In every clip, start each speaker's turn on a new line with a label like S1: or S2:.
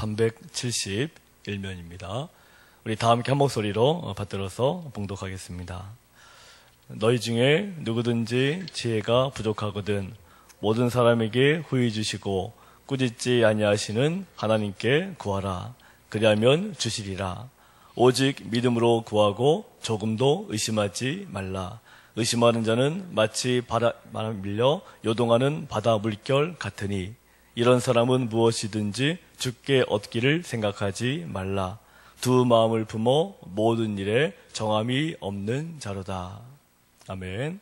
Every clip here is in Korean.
S1: 371면입니다. 우리 다 함께 한 목소리로 받들어서 봉독하겠습니다. 너희 중에 누구든지 지혜가 부족하거든 모든 사람에게 후히 주시고 꾸짖지 아니하시는 하나님께 구하라. 그리하면 주시리라. 오직 믿음으로 구하고 조금도 의심하지 말라. 의심하는 자는 마치 바람에 밀려 요동하는 바다 물결 같으니 이런 사람은 무엇이든지 죽게 얻기를 생각하지 말라. 두 마음을 품어 모든 일에 정함이 없는 자로다. 아멘.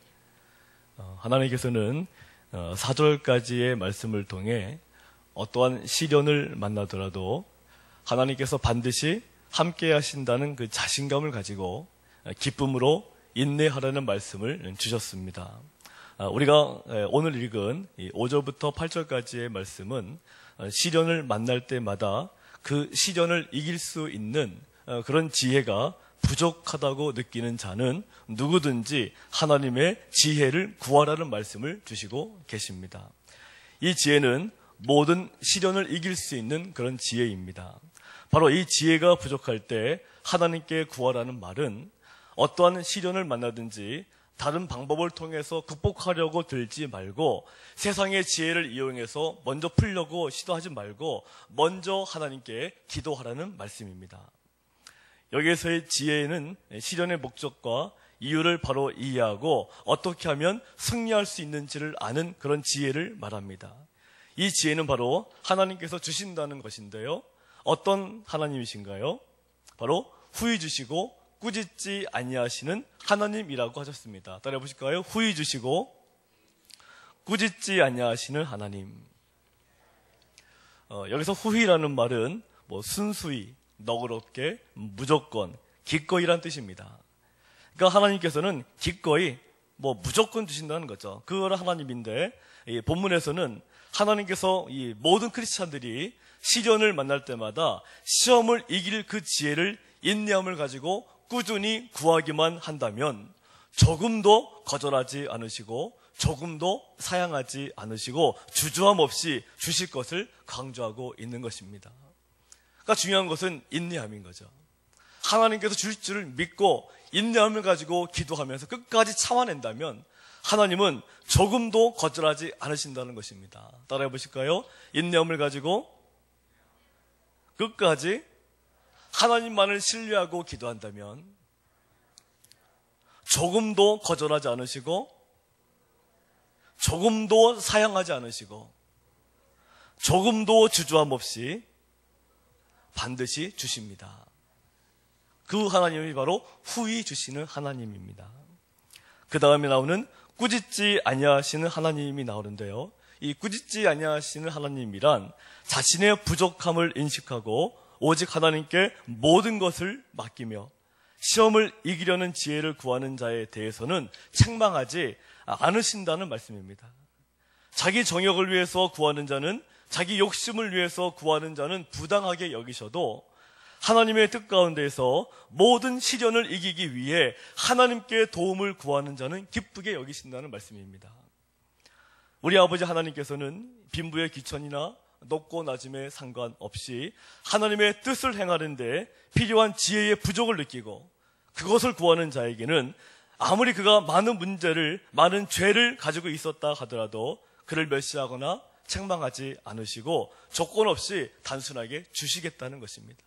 S1: 어, 하나님께서는 어, 사절까지의 말씀을 통해 어떠한 시련을 만나더라도 하나님께서 반드시 함께 하신다는 그 자신감을 가지고 기쁨으로 인내하라는 말씀을 주셨습니다. 아, 우리가 오늘 읽은 5절부터 8절까지의 말씀은 어, 시련을 만날 때마다 그 시련을 이길 수 있는 어, 그런 지혜가 부족하다고 느끼는 자는 누구든지 하나님의 지혜를 구하라는 말씀을 주시고 계십니다. 이 지혜는 모든 시련을 이길 수 있는 그런 지혜입니다. 바로 이 지혜가 부족할 때 하나님께 구하라는 말은 어떠한 시련을 만나든지 다른 방법을 통해서 극복하려고 들지 말고 세상의 지혜를 이용해서 먼저 풀려고 시도하지 말고 먼저 하나님께 기도하라는 말씀입니다. 여기에서의 지혜는 시련의 목적과 이유를 바로 이해하고 어떻게 하면 승리할 수 있는지를 아는 그런 지혜를 말합니다. 이 지혜는 바로 하나님께서 주신다는 것인데요. 어떤 하나님이신가요? 바로 후히 주시고 꾸짖지 아니하시는 하나님이라고 하셨습니다. 따라 보실까요? 후히 주시고 꾸짖지 아니하시는 하나님. 어, 여기서 후히라는 말은 뭐 순수히, 너그럽게, 무조건, 기꺼이란 뜻입니다. 그러니까 하나님께서는 기꺼이 뭐 무조건 주신다는 거죠. 그거는 하나님인데 본문에서는 하나님께서 이 모든 크리스찬들이 시련을 만날 때마다 시험을 이길 그 지혜를 인내함을 가지고 꾸준히 구하기만 한다면 조금도 거절하지 않으시고 조금도 사양하지 않으시고 주저함 없이 주실 것을 강조하고 있는 것입니다. 그러니까 중요한 것은 인내함인 거죠. 하나님께서 주실 줄을 믿고 인내함을 가지고 기도하면서 끝까지 참아낸다면 하나님은 조금도 거절하지 않으신다는 것입니다. 따라해 보실까요? 인내함을 가지고 끝까지 하나님만을 신뢰하고 기도한다면 조금도 거절하지 않으시고 조금도 사양하지 않으시고 조금도 주저함 없이 반드시 주십니다. 그 하나님이 바로 후히 주시는 하나님입니다. 그 다음에 나오는 꾸짖지 아니하시는 하나님이 나오는데요. 이 꾸짖지 아니하시는 하나님이란 자신의 부족함을 인식하고 오직 하나님께 모든 것을 맡기며 시험을 이기려는 지혜를 구하는 자에 대해서는 책망하지 않으신다는 말씀입니다. 자기 정욕을 위해서 구하는 자는 자기 욕심을 위해서 구하는 자는 부당하게 여기셔도 하나님의 뜻 가운데에서 모든 시련을 이기기 위해 하나님께 도움을 구하는 자는 기쁘게 여기신다는 말씀입니다. 우리 아버지 하나님께서는 빈부의 귀천이나 높고 낮음에 상관없이 하나님의 뜻을 행하는데 필요한 지혜의 부족을 느끼고 그것을 구하는 자에게는 아무리 그가 많은 문제를, 많은 죄를 가지고 있었다 하더라도 그를 멸시하거나 책망하지 않으시고 조건 없이 단순하게 주시겠다는 것입니다.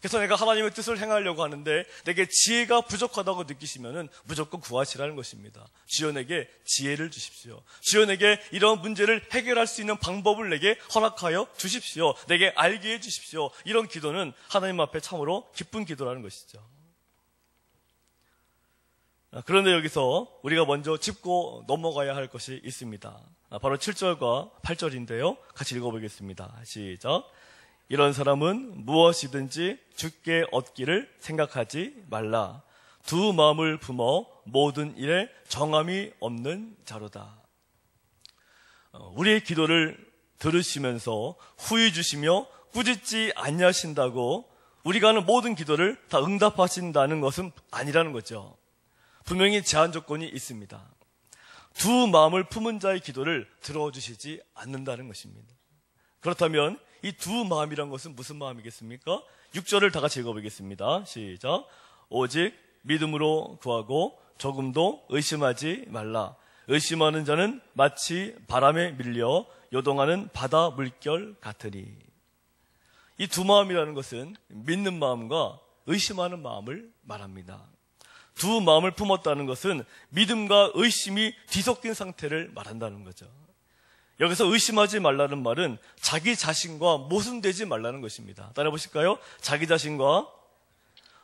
S1: 그래서 내가 하나님의 뜻을 행하려고 하는데 내게 지혜가 부족하다고 느끼시면 무조건 구하시라는 것입니다. 주연에게 지혜를 주십시오. 주연에게 이런 문제를 해결할 수 있는 방법을 내게 허락하여 주십시오. 내게 알게 해 주십시오. 이런 기도는 하나님 앞에 참으로 기쁜 기도라는 것이죠. 아, 그런데 여기서 우리가 먼저 짚고 넘어가야 할 것이 있습니다. 아, 바로 7절과 8절인데요. 같이 읽어보겠습니다. 시작. 이런 사람은 무엇이든지 죽게 얻기를 생각하지 말라. 두 마음을 품어 모든 일에 정함이 없는 자로다. 어, 우리의 기도를 들으시면서 후회 주시며 꾸짖지 아니하신다고 우리가 하는 모든 기도를 다 응답하신다는 것은 아니라는 거죠. 분명히 제한 조건이 있습니다. 두 마음을 품은 자의 기도를 들어주시지 않는다는 것입니다. 그렇다면 이 두 마음이란 것은 무슨 마음이겠습니까? 6절을 다 같이 읽어보겠습니다. 시작. 오직 믿음으로 구하고 조금도 의심하지 말라. 의심하는 자는 마치 바람에 밀려 요동하는 바다 물결 같으니. 이 두 마음이라는 것은 믿는 마음과 의심하는 마음을 말합니다. 두 마음을 품었다는 것은 믿음과 의심이 뒤섞인 상태를 말한다는 거죠. 여기서 의심하지 말라는 말은 자기 자신과 모순되지 말라는 것입니다. 따라 보실까요? 자기 자신과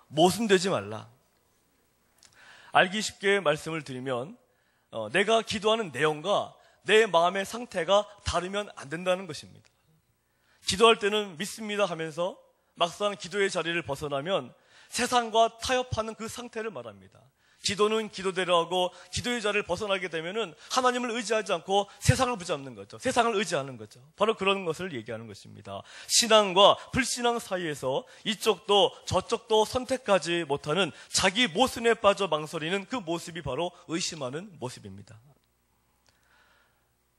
S1: 모순되지 말라. 알기 쉽게 말씀을 드리면 어, 내가 기도하는 내용과 내 마음의 상태가 다르면 안 된다는 것입니다. 기도할 때는 믿습니다 하면서 막상 기도의 자리를 벗어나면 세상과 타협하는 그 상태를 말합니다. 기도는 기도대로 하고 기도의 자리를 벗어나게 되면은 하나님을 의지하지 않고 세상을 붙잡는 거죠. 세상을 의지하는 거죠. 바로 그런 것을 얘기하는 것입니다. 신앙과 불신앙 사이에서 이쪽도 저쪽도 선택하지 못하는 자기 모순에 빠져 망설이는 그 모습이 바로 의심하는 모습입니다.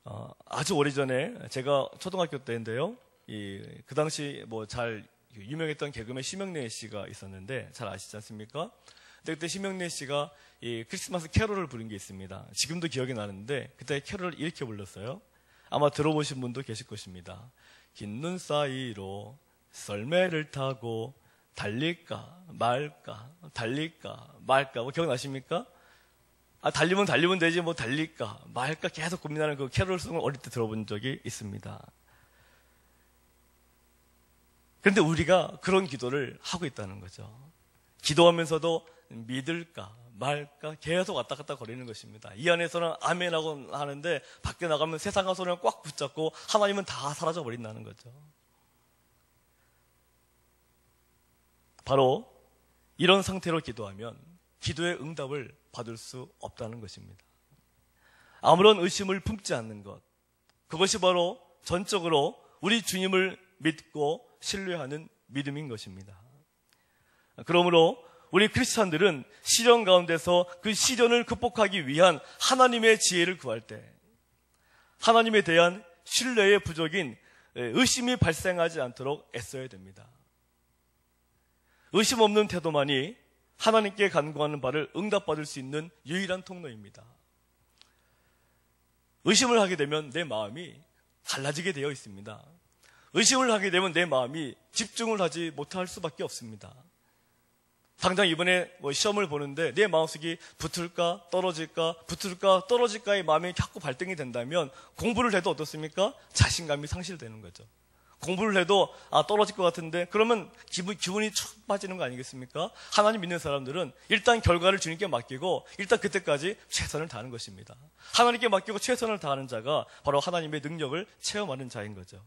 S1: 어, 아주 오래전에 제가 초등학교 때인데요. 이, 그 당시 뭐 잘 유명했던 개그맨 심영래 씨가 있었는데 잘 아시지 않습니까? 그때 심영래 씨가 이 크리스마스 캐롤을 부른 게 있습니다. 지금도 기억이 나는데 그때 캐롤을 이렇게 불렀어요. 아마 들어보신 분도 계실 것입니다. 긴 눈 사이로 썰매를 타고 달릴까 말까 달릴까 말까 뭐 기억나십니까? 아 달리면 달리면 되지 뭐 달릴까 말까 계속 고민하는 그 캐롤송을 어릴 때 들어본 적이 있습니다. 그런데 우리가 그런 기도를 하고 있다는 거죠. 기도하면서도 믿을까 말까 계속 왔다 갔다 거리는 것입니다. 이 안에서는 아멘하고 하는데 밖에 나가면 세상과 소리를 꽉 붙잡고 하나님은 다 사라져 버린다는 거죠. 바로 이런 상태로 기도하면 기도의 응답을 받을 수 없다는 것입니다. 아무런 의심을 품지 않는 것. 그것이 바로 전적으로 우리 주님을 믿고 신뢰하는 믿음인 것입니다. 그러므로 우리 크리스찬들은 시련 가운데서 그 시련을 극복하기 위한 하나님의 지혜를 구할 때 하나님에 대한 신뢰의 부족인 의심이 발생하지 않도록 애써야 됩니다. 의심 없는 태도만이 하나님께 간구하는 바를 응답받을 수 있는 유일한 통로입니다. 의심을 하게 되면 내 마음이 달라지게 되어 있습니다. 의심을 하게 되면 내 마음이 집중을 하지 못할 수밖에 없습니다. 당장 이번에 뭐 시험을 보는데 내 마음속이 붙을까 떨어질까 붙을까 떨어질까의 마음이 자꾸 발등이 된다면 공부를 해도 어떻습니까? 자신감이 상실되는 거죠. 공부를 해도 아 떨어질 것 같은데 그러면 기분, 기분이 쭉 빠지는 거 아니겠습니까? 하나님 믿는 사람들은 일단 결과를 주님께 맡기고 일단 그때까지 최선을 다하는 것입니다. 하나님께 맡기고 최선을 다하는 자가 바로 하나님의 능력을 체험하는 자인 거죠.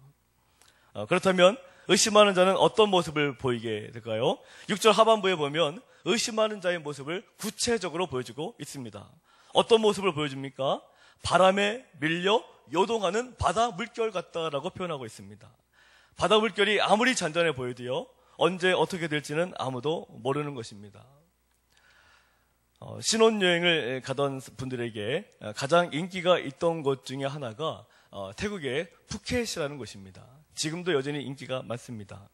S1: 어, 그렇다면 의심하는 자는 어떤 모습을 보이게 될까요? 6절 하반부에 보면 의심하는 자의 모습을 구체적으로 보여주고 있습니다. 어떤 모습을 보여줍니까? 바람에 밀려 요동하는 바다 물결 같다라고 표현하고 있습니다. 바다 물결이 아무리 잔잔해 보여도요, 언제 어떻게 될지는 아무도 모르는 것입니다. 어, 신혼여행을 가던 분들에게 가장 인기가 있던 곳 중에 하나가 어, 태국의 푸켓이라는 곳입니다. 지금도 여전히 인기가 많습니다.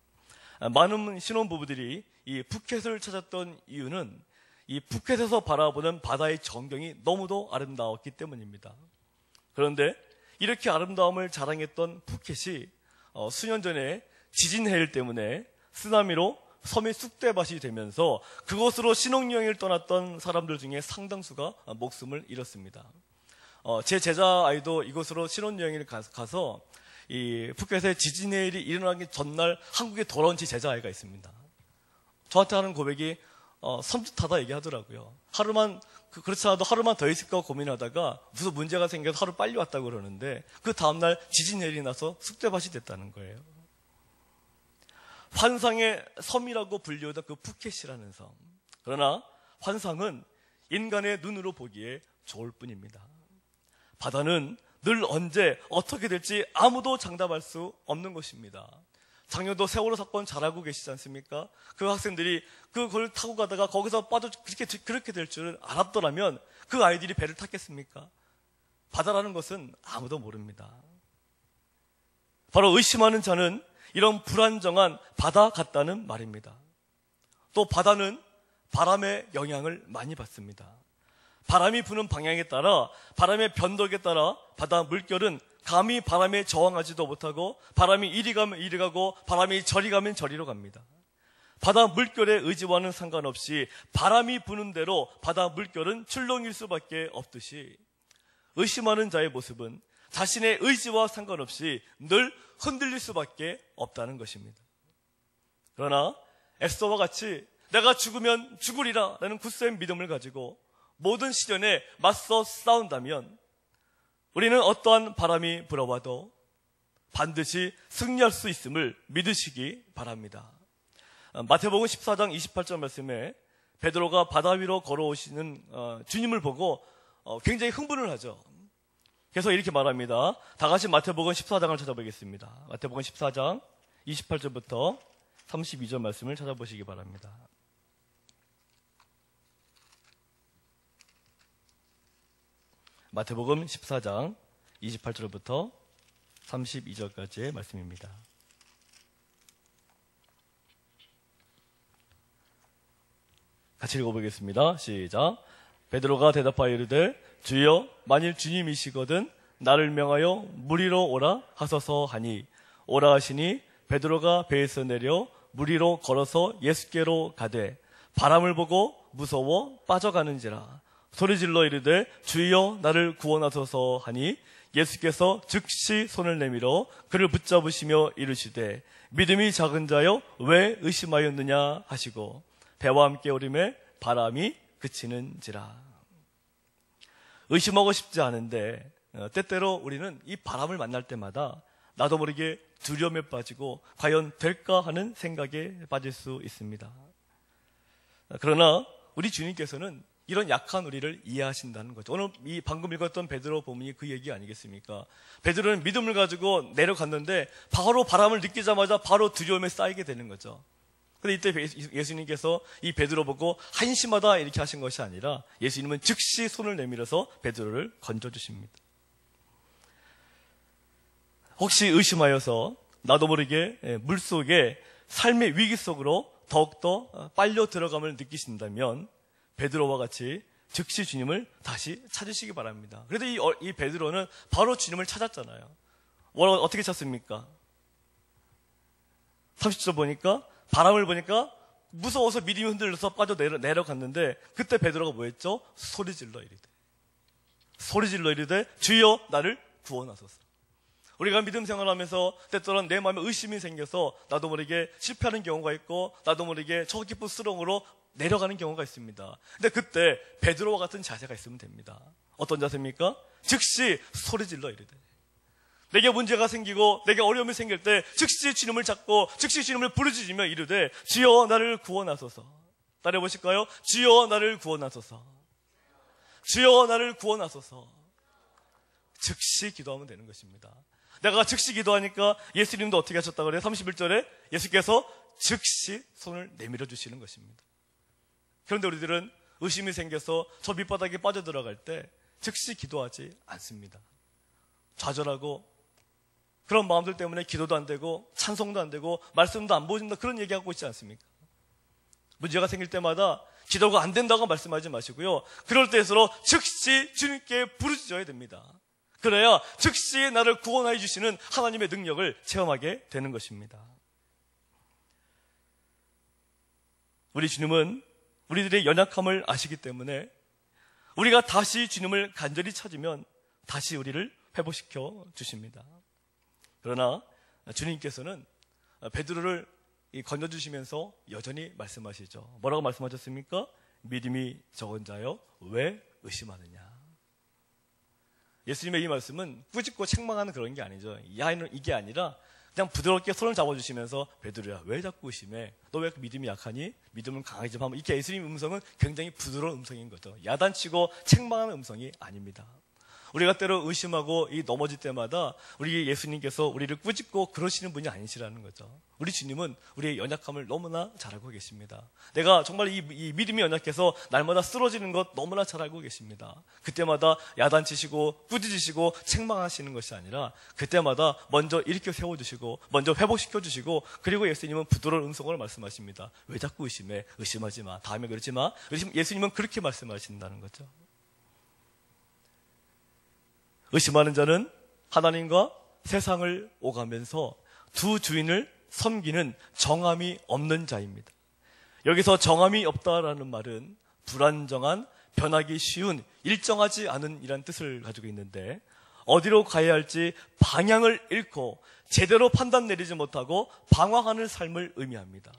S1: 아, 많은 신혼부부들이 이 푸켓을 찾았던 이유는 이 푸켓에서 바라보는 바다의 전경이 너무도 아름다웠기 때문입니다. 그런데 이렇게 아름다움을 자랑했던 푸켓이 어, 수년 전에 지진 해일 때문에 쓰나미로 섬이 쑥대밭이 되면서 그곳으로 신혼여행을 떠났던 사람들 중에 상당수가 목숨을 잃었습니다. 어, 제 제자 아이도 이곳으로 신혼여행을 가서 이 푸켓에 지진의 일이 일어나기 전날 한국에 돌아온 제 제자아이가 있습니다. 저한테 하는 고백이 어, 섬찟하다 얘기하더라고요. 하루만 그, 그렇지 않아도 하루만 더 있을까 고민하다가 무슨 문제가 생겨서 하루 빨리 왔다고 그러는데 그 다음날 지진 일이 나서 숙대밭이 됐다는 거예요. 환상의 섬이라고 불리우던 그 푸켓이라는 섬. 그러나 환상은 인간의 눈으로 보기에 좋을 뿐입니다. 바다는 늘 언제 어떻게 될지 아무도 장담할 수 없는 것입니다. 작년도 세월호 사건 잘 알고 계시지 않습니까? 그 학생들이 그걸 타고 가다가 거기서 빠져 그렇게, 그렇게 될 줄을 알았더라면 그 아이들이 배를 탔겠습니까? 바다라는 것은 아무도 모릅니다. 바로 의심하는 자는 이런 불안정한 바다 같다는 말입니다. 또 바다는 바람의 영향을 많이 받습니다. 바람이 부는 방향에 따라 바람의 변덕에 따라 바다 물결은 감히 바람에 저항하지도 못하고 바람이 이리 가면 이리 가고 바람이 저리 가면 저리로 갑니다. 바다 물결의 의지와는 상관없이 바람이 부는 대로 바다 물결은 출렁일 수밖에 없듯이 의심하는 자의 모습은 자신의 의지와 상관없이 늘 흔들릴 수밖에 없다는 것입니다. 그러나 에스더와 같이 내가 죽으면 죽으리라 라는 굳센 믿음을 가지고 모든 시련에 맞서 싸운다면 우리는 어떠한 바람이 불어와도 반드시 승리할 수 있음을 믿으시기 바랍니다. 마태복음 14장 28절 말씀에 베드로가 바다 위로 걸어오시는 어, 주님을 보고 어, 굉장히 흥분을 하죠. 그래서 이렇게 말합니다. 다 같이 마태복음 14장을 찾아보겠습니다. 마태복음 14장 28절부터 32절 말씀을 찾아보시기 바랍니다. 마태복음 14장 28절부터 32절까지의 말씀입니다. 같이 읽어보겠습니다. 시작. 베드로가 대답하여 이르되 주여 만일 주님이시거든 나를 명하여 무리로 오라 하소서 하니 오라 하시니 베드로가 배에서 내려 무리로 걸어서 예수께로 가되 바람을 보고 무서워 빠져가는지라 소리질러 이르되 주여 나를 구원하소서 하니 예수께서 즉시 손을 내밀어 그를 붙잡으시며 이르시되 믿음이 작은 자여 왜 의심하였느냐 하시고 배와 함께 오림에 바람이 그치는지라 의심하고 싶지 않은데 어, 때때로 우리는 이 바람을 만날 때마다 나도 모르게 두려움에 빠지고 과연 될까 하는 생각에 빠질 수 있습니다. 그러나 우리 주님께서는 이런 약한 우리를 이해하신다는 거죠. 오늘 이 방금 읽었던 베드로 본문이 그 얘기 아니겠습니까? 베드로는 믿음을 가지고 내려갔는데 바로 바람을 느끼자마자 바로 두려움에 쌓이게 되는 거죠. 근데 이때 예수님께서 이 베드로 보고 한심하다 이렇게 하신 것이 아니라 예수님은 즉시 손을 내밀어서 베드로를 건져 주십니다. 혹시 의심하여서 나도 모르게 예, 물 속에 삶의 위기 속으로 더욱더 어, 빨려 들어감을 느끼신다면 베드로와 같이 즉시 주님을 다시 찾으시기 바랍니다. 그래도 이, 어, 이 베드로는 바로 주님을 찾았잖아요. 어떻게 찾습니까? 30절 보니까 바람을 보니까 무서워서 믿음이 흔들려서 빠져 내려, 내려 갔는데 그때 베드로가 뭐 했죠? 소리 질러 이르되 소리 질러 이르되 주여 나를 구원하소서 우리가 믿음 생활하면서 때때로는 내 마음에 의심이 생겨서 나도 모르게 실패하는 경우가 있고 나도 모르게 수렁으로 내려가는 경우가 있습니다. 근데 그때 베드로와 같은 자세가 있으면 됩니다. 어떤 자세입니까? 즉시 소리 질러 이르되 내게 문제가 생기고 내게 어려움이 생길 때 즉시 주님을 잡고 즉시 주님을 부르짖으며 이르되 주여 나를 구원하소서. 따라 보실까요? 주여 나를 구원하소서. 주여 나를 구원하소서. 즉시 기도하면 되는 것입니다. 내가 즉시 기도하니까 예수님도 어떻게 하셨다 그래요? 31절에 예수께서 즉시 손을 내밀어 주시는 것입니다. 그런데 우리들은 의심이 생겨서 저 밑바닥에 빠져들어갈 때 즉시 기도하지 않습니다. 좌절하고 그런 마음들 때문에 기도도 안 되고 찬송도 안 되고 말씀도 안 보여준다 그런 얘기하고 있지 않습니까? 문제가 생길 때마다 기도가 안 된다고 말씀하지 마시고요. 그럴 때일수록 즉시 주님께 부르짖어야 됩니다. 그래야 즉시 나를 구원해 주시는 하나님의 능력을 체험하게 되는 것입니다. 우리 주님은 우리들의 연약함을 아시기 때문에 우리가 다시 주님을 간절히 찾으면 다시 우리를 회복시켜 주십니다. 그러나 주님께서는 베드로를 건져주시면서 여전히 말씀하시죠. 뭐라고 말씀하셨습니까? 믿음이 적은 자여 왜 의심하느냐? 예수님의 이 말씀은 꾸짖고 책망하는 그런 게 아니죠. 이게 아니라 그냥 부드럽게 손을 잡아주시면서 베드로야 왜 자꾸 의심해? 너 왜 믿음이 약하니? 믿음은 강하게 좀 하면 이렇게 예수님 음성은 굉장히 부드러운 음성인 거죠. 야단치고 책망하는 음성이 아닙니다. 우리가 때로 의심하고 이 넘어질 때마다 우리 예수님께서 우리를 꾸짖고 그러시는 분이 아니시라는 거죠. 우리 주님은 우리의 연약함을 너무나 잘 알고 계십니다. 내가 정말 이, 이 믿음이 연약해서 날마다 쓰러지는 것 너무나 잘 알고 계십니다. 그때마다 야단치시고 꾸짖으시고 책망하시는 것이 아니라 그때마다 먼저 일으켜 세워주시고 먼저 회복시켜 주시고 그리고 예수님은 부드러운 음성을 말씀하십니다. 왜 자꾸 의심해? 의심하지 마. 다음에 그러지 마. 예수님은 그렇게 말씀하신다는 거죠. 의심하는 자는 하나님과 세상을 오가면서 두 주인을 섬기는 정함이 없는 자입니다. 여기서 정함이 없다라는 말은 불안정한, 변하기 쉬운, 일정하지 않은 이란 뜻을 가지고 있는데 어디로 가야 할지 방향을 잃고 제대로 판단 내리지 못하고 방황하는 삶을 의미합니다.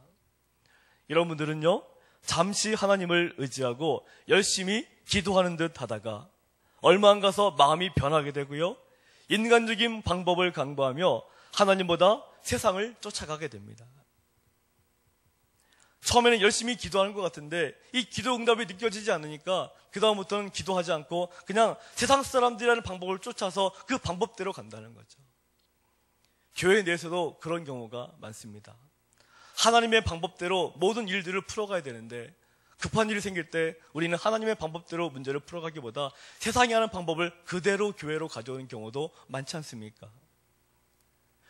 S1: 이런 분들은요, 잠시 하나님을 의지하고 열심히 기도하는 듯 하다가 얼마 안 가서 마음이 변하게 되고요. 인간적인 방법을 강구하며 하나님보다 세상을 쫓아가게 됩니다. 처음에는 열심히 기도하는 것 같은데 이 기도 응답이 느껴지지 않으니까 그다음부터는 기도하지 않고 그냥 세상 사람들이라는 방법을 쫓아서 그 방법대로 간다는 거죠. 교회 내에서도 그런 경우가 많습니다. 하나님의 방법대로 모든 일들을 풀어가야 되는데 급한 일이 생길 때 우리는 하나님의 방법대로 문제를 풀어가기보다 세상이 하는 방법을 그대로 교회로 가져오는 경우도 많지 않습니까?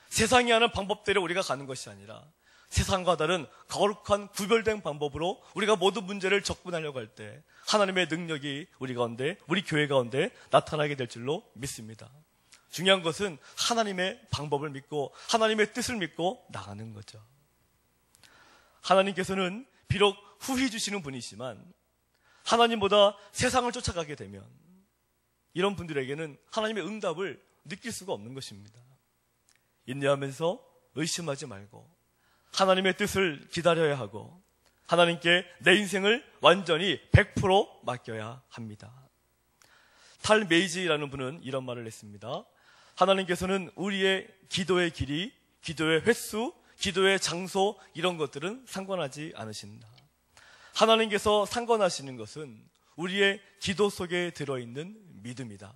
S1: 세상이 하는 방법대로 우리가 가는 것이 아니라 세상과 다른 거룩한 구별된 방법으로 우리가 모든 문제를 접근하려고 할 때 하나님의 능력이 우리 가운데, 우리 교회 가운데 나타나게 될 줄로 믿습니다. 중요한 것은 하나님의 방법을 믿고 하나님의 뜻을 믿고 나가는 거죠. 하나님께서는 비록 후히 주시는 분이지만 하나님보다 세상을 쫓아가게 되면 이런 분들에게는 하나님의 응답을 느낄 수가 없는 것입니다. 인내하면서 의심하지 말고 하나님의 뜻을 기다려야 하고 하나님께 내 인생을 완전히 100% 맡겨야 합니다. 탈 메이지라는 분은 이런 말을 했습니다. 하나님께서는 우리의 기도의 길이, 기도의 횟수, 기도의 장소 이런 것들은 상관하지 않으신다. 하나님께서 상관하시는 것은 우리의 기도 속에 들어있는 믿음이다.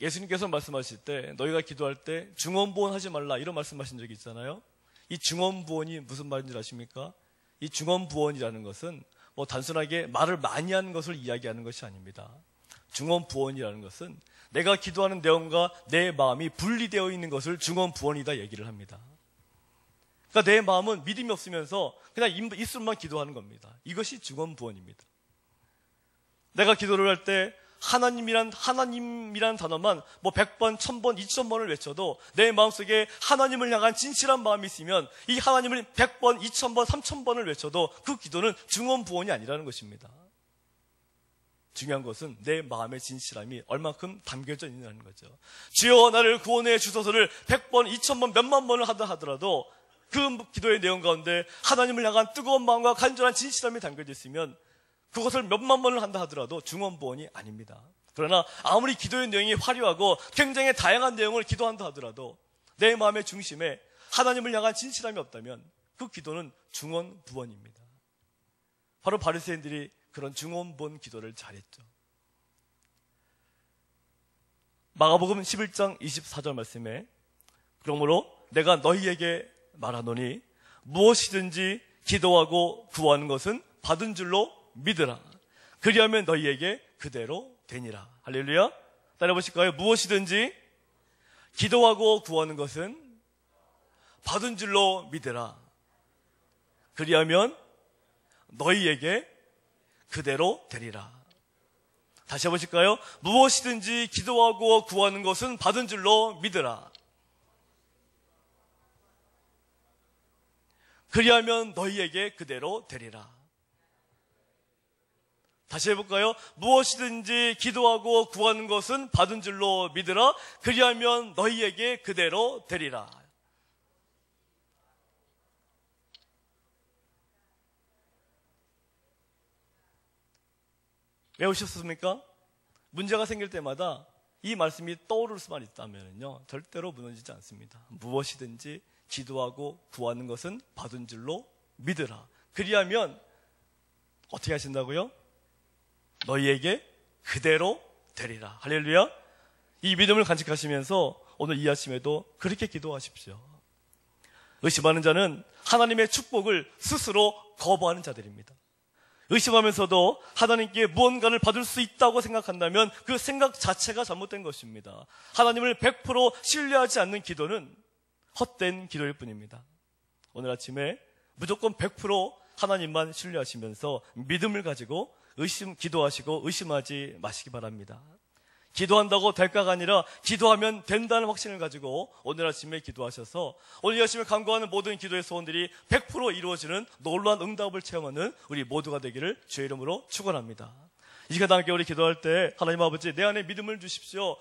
S1: 예수님께서 말씀하실 때 너희가 기도할 때 중원부원 하지 말라 이런 말씀하신 적이 있잖아요. 이 중원부원이 무슨 말인지 아십니까? 이 중원부원이라는 것은 뭐 단순하게 말을 많이 하는 것을 이야기하는 것이 아닙니다. 중원부원이라는 것은 내가 기도하는 내용과 내 마음이 분리되어 있는 것을 중원부원이다 얘기를 합니다. 그러니까 내 마음은 믿음이 없으면서 그냥 입술만 기도하는 겁니다. 이것이 중원부원입니다. 내가 기도를 할 때 하나님이란 하나님이란 단어만 뭐 100번, 1000번, 2000번을 외쳐도 내 마음속에 하나님을 향한 진실한 마음이 있으면 이 하나님을 100번, 2000번, 3000번을 외쳐도 그 기도는 중원부원이 아니라는 것입니다. 중요한 것은 내 마음의 진실함이 얼만큼 담겨져 있느냐는 거죠. 주여 나를 구원해 주소서를 100번, 2000번, 몇만 번을 하다 하더라도 그 기도의 내용 가운데 하나님을 향한 뜨거운 마음과 간절한 진실함이 담겨져 있으면 그것을 몇만 번을 한다 하더라도 중원부원이 아닙니다. 그러나 아무리 기도의 내용이 화려하고 굉장히 다양한 내용을 기도한다 하더라도 내 마음의 중심에 하나님을 향한 진실함이 없다면 그 기도는 중원부원입니다. 바로 바리새인들이 그런 중원부원 기도를 잘했죠. 마가복음 11장 24절 말씀에 그러므로 내가 너희에게 말하노니 무엇이든지 기도하고 구하는 것은 받은 줄로 믿으라. 그리하면 너희에게 그대로 되니라. 할렐루야. 따라 보실까요? 무엇이든지 기도하고 구하는 것은 받은 줄로 믿으라. 그리하면 너희에게 그대로 되리라. 다시 해보실까요? 무엇이든지 기도하고 구하는 것은 받은 줄로 믿으라. 그리하면 너희에게 그대로 되리라. 다시 해볼까요? 무엇이든지 기도하고 구하는 것은 받은 줄로 믿으라. 그리하면 너희에게 그대로 되리라. 외우셨습니까? 문제가 생길 때마다 이 말씀이 떠오를 수만 있다면요. 절대로 무너지지 않습니다. 무엇이든지 기도하고 구하는 것은 받은 줄로 믿으라. 그리하면 어떻게 하신다고요? 너희에게 그대로 되리라. 할렐루야. 이 믿음을 간직하시면서 오늘 이 아침에도 그렇게 기도하십시오. 의심하는 자는 하나님의 축복을 스스로 거부하는 자들입니다. 의심하면서도 하나님께 무언가를 받을 수 있다고 생각한다면 그 생각 자체가 잘못된 것입니다. 하나님을 100% 신뢰하지 않는 기도는 헛된 기도일 뿐입니다. 오늘 아침에 무조건 100% 하나님만 신뢰하시면서 믿음을 가지고 의심, 기도하시고 의심하지 마시기 바랍니다. 기도한다고 될까가 아니라 기도하면 된다는 확신을 가지고 오늘 아침에 기도하셔서 오늘 아침에 간구하는 모든 기도의 소원들이 100% 이루어지는 놀라운 응답을 체험하는 우리 모두가 되기를 주의 이름으로 축원합니다. 이 시간 함께 우리 기도할 때 하나님 아버지 내 안에 믿음을 주십시오.